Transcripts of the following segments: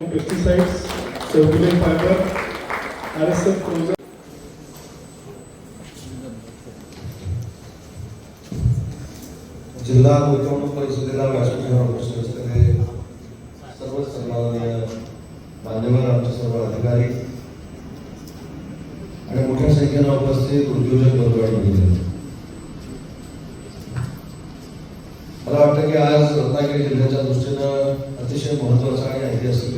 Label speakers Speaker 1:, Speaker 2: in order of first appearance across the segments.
Speaker 1: Pesticides cellular fibre R S F
Speaker 2: जिल्हा गुंतवणूक परिषदेला व्यासपीठावर उपस्थित असलेले सर्व सन्माननीय मान्यवर आमचे सर्व अधिकारी आणि मोठ्या संख्येनं उपस्थित उद्योजक बंधू आणि मला वाटतं की आज रत्नागिरी जिल्ह्याच्या दृष्टीनं अतिशय महत्त्वाचा आणि ऐतिहासिक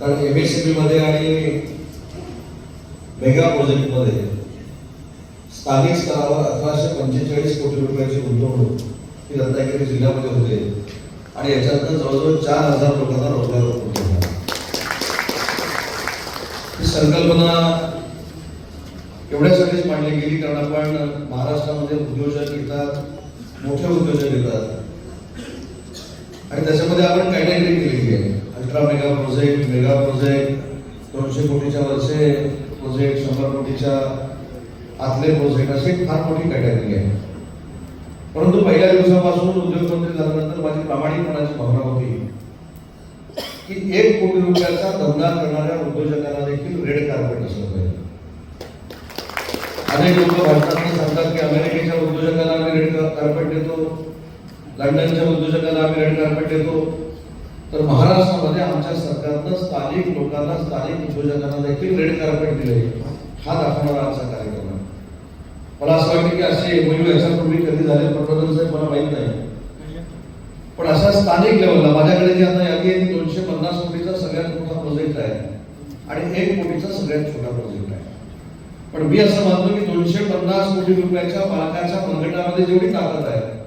Speaker 2: कारण एम एस सी मध्ये आणि मेगा प्रोजेक्टमध्ये स्थानिक स्तरावर अठराशे पंचेचाळीस कोटी रुपयाची गुंतवणूक ही रत्नागिरी जिल्ह्यामध्ये होते. आणि याच्यातनं जवळजवळ चार हजार लोकांना रोजगार उपलब्ध ही संकल्पना एवढ्यासाठीच मांडली गेली कारण आपण महाराष्ट्रामध्ये उद्योजक येतात मोठे उद्योजक येतात. आणि त्याच्यामध्ये आपण कॅटेगरी केलेली आहे. Ultra mega project mega project दोनशे कोटीच्या वरचे प्रोजेक्ट शंभर कोटीच्या आतले प्रोजेक्ट अशी फार मोठी कॅटेगरी आहे. परंतु पहिल्या दिवसापासून उद्योगमंत्री झाल्यानंतर माझी प्रामाणिकपणाची भावना होती की एक कोटी रुपयाचा धंदा करणाऱ्या उद्योजकांना देखील रेड कार्पेट असलं पाहिजे. अनेक लोक भारतात सांगतात की अमेरिकेच्या उद्योजकांना आम्ही रेड कार्पेट देतो लंडनच्या उद्योजकांना आम्ही रेड कार्पेट देतो. तर महाराष्ट्रामध्ये आमच्या सरकारनं स्थानिक लोकांना स्थानिक उद्योजकांना देखील रेड कार्पेट दिले हा दाखवणारा आमचा कार्यक्रम आहे. मला असं वाटतं की असे एमओयू याच्यापूर्वी कधी झाले प्रबोधन साहेब मला माहीत नाही. पण अशा स्थानिक लेवलला माझ्याकडे जे आता यादी आहे दोनशे पन्नास कोटीचा सगळ्यात मोठा प्रोजेक्ट आहे. आणि एक कोटीचा सगळ्यात छोटा प्रोजेक्ट आहे. पण मी असं मानतो की दोनशे पन्नास कोटी रुपयाच्या मालकाच्या मनगटामध्ये जेवढी ताकद आहे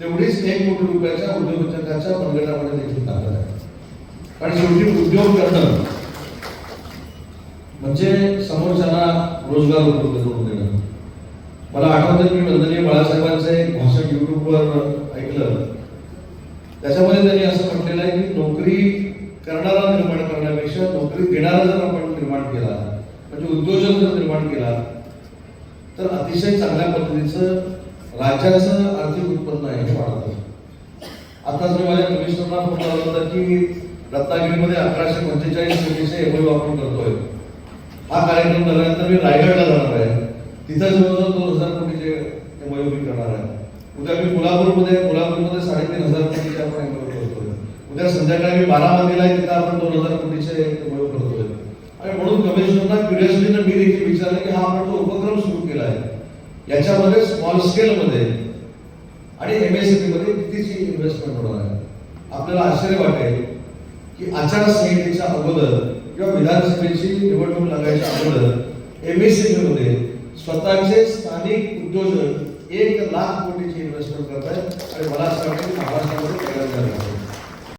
Speaker 2: तेवढीच एक कोटी रुपयाच्या उद्योजकाच्या पंगडामध्ये देखील ताकद आहे कारण शेवटी उद्योग करणं म्हणजे समोरच्याला रोजगार उपलब्ध करून देणं. मला आठवतं मी वंदनीय बाळासाहेबांचं एक भाषण युट्यूबवर ऐकलं. त्याच्यामध्ये त्यांनी असं म्हटलेलं आहे की नोकरी करणारा निर्माण करण्यापेक्षा नोकरी देणारा जर आपण निर्माण केला म्हणजे उद्योजक जर निर्माण केला तर अतिशय चांगल्या पद्धतीचं राज्याचं आर्थिक उत्पन्न आहे हे वाढतं आताच मी माझ्या कमिशनरला फोन लावला होता की रत्नागिरीमध्ये अकराशे पंचेचाळीस कोटीचे एमओयू आपण करतोय. हा कार्यक्रम झाल्यानंतर मी रायगडला जाणार आहे. तिथं जवळजवळ दोन हजार कोटीचे एमओयू मी करणार आहे. उद्या मी कोल्हापूरमध्ये कोल्हापूरमध्ये साडेतीन हजार कोटीचे आपण एमओयू करतोय. उद्या संध्याकाळी मी बारामतीला आहे तिथं आपण दोन हजार कोटीचे एमओयू करतोय. आणि म्हणून कमिशनरना क्युरियोसिटीनं मी देखील विचारलं की हा आपण तो उपक्रम सुरू केला आहे. याच्यामध्ये स्मॉल स्केलमध्ये आणि एम एसमध्ये कितीची इन्व्हेस्टमेंट होणार आहे? आपल्याला आश्चर्य वाटेल की आचारसंहितेच्या अगोदर किंवा विधानसभेची निवडणूक लागायच्या अगोदर एम एसमध्ये स्वतःचे स्थानिक उद्योजक एक लाख कोटीची इन्व्हेस्टमेंट करत आहेत आणि मला असं वाटतं की महाराष्ट्रामध्ये तयार झाले